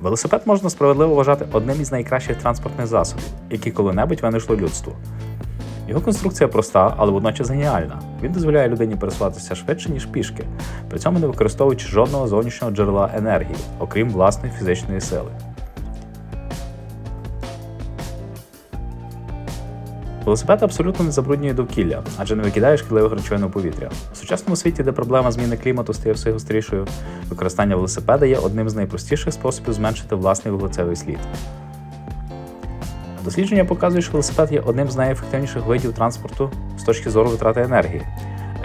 Велосипед можна справедливо вважати одним із найкращих транспортних засобів, які коли-небудь винайшло людство. Його конструкція проста, але водночас геніальна. Він дозволяє людині пересуватися швидше, ніж пішки, при цьому не використовуючи жодного зовнішнього джерела енергії, окрім власної фізичної сили. Велосипед абсолютно не забруднює довкілля, адже не викидає шкідливих речовин у повітря. У сучасному світі, де проблема зміни клімату стає все гострішою, використання велосипеда є одним з найпростіших способів зменшити власний вуглецевий слід. Дослідження показують, що велосипед є одним з найефективніших видів транспорту з точки зору витрати енергії.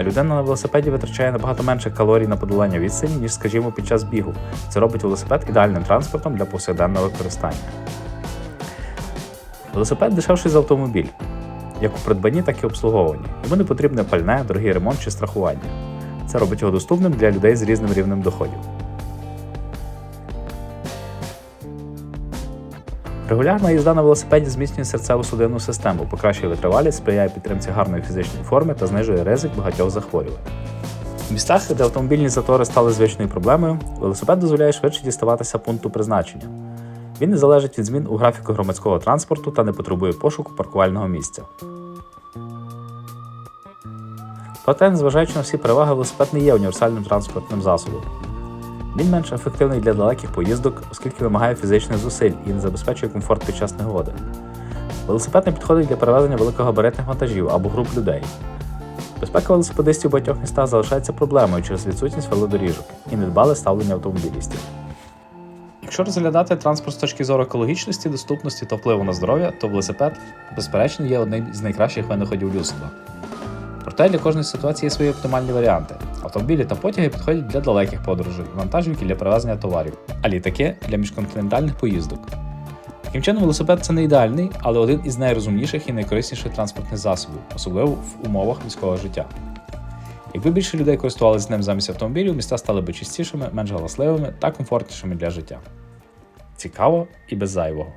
Людина на велосипеді витрачає набагато менше калорій на подолання відстані, ніж, скажімо, під час бігу. Це робить велосипед ідеальним транспортом для повсякденного використання. Велосипед дешевший за автомобіль, як у придбанні, так і обслуговуванні. Йому не потрібне пальне, дорогий ремонт чи страхування. Це робить його доступним для людей з різним рівнем доходів. Регулярна їзда на велосипеді зміцнює серцево-судинну систему, покращує витривалість, сприяє підтримці гарної фізичної форми та знижує ризик багатьох захворювань. В містах, де автомобільні затори стали звичною проблемою, велосипед дозволяє швидше діставатися пункту призначення. Він не залежить від змін у графіку громадського транспорту та не потребує пошуку паркувального місця. Проте, незважаючи на всі переваги, велосипед не є універсальним транспортним засобом. Він менш ефективний для далеких поїздок, оскільки вимагає фізичних зусиль і не забезпечує комфорт під час негоди. Велосипед не підходить для перевезення великогабаритних вантажів або груп людей. Безпека велосипедистів у багатьох містах залишається проблемою через відсутність велодоріжок і недбале ставлення автомобілістів. Якщо розглядати транспорт з точки зору екологічності, доступності та впливу на здоров'я, то велосипед, безперечно, є одним з найкращих винаходів людства. Проте для кожної ситуації є свої оптимальні варіанти. Автомобілі та потяги підходять для далеких подорожей, вантажівки для перевезення товарів, а літаки для міжконтинентальних поїздок. Таким чином, велосипед це не ідеальний, але один із найрозумніших і найкорисніших транспортних засобів, особливо в умовах військового життя. Якби більше людей користувалися ним замість автомобілів, міста стали б чистішими, менш галасливими та комфортнішими для життя. Цікаво і без зайвого.